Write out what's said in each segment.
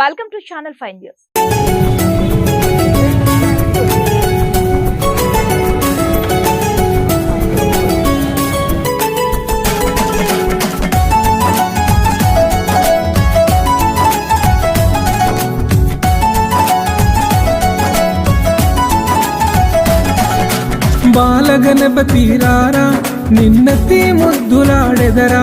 Welcome to channel five news Balaganapati రారా నిన్నతి ముద్దులాడెదరా.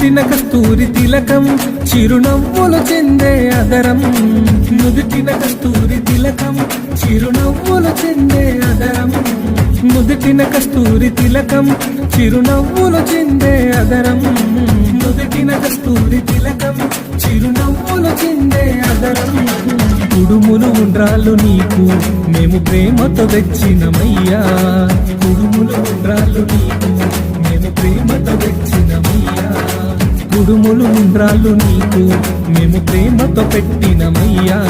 నుదిటిన కస్తూరి తిలకం చిరునవ్వులు చెందే అదరం. నుదిటిన కస్తూరి తిలకం చిరునవ్వులు చెందే అదరం. నుదిటిన కస్తూరి తిలకం చిరునవ్వులు చెందే అదరం. నుదిటిన కస్తూరి తిలకం చిరునవ్వులు చెందే అదరం. కుడుములు ఉండ్రాళ్ళు నీకు మేము ప్రేమతో తెచ్చినమయ్యా. కుడుములు ఉండ్రాళ్ళు నీకు మేము ప్రేమతో తెచ్చిన కుడుములు ఉండ్రాళ్ళు నీకు. మేము ప్రేమతో పెట్టినమయ్యా.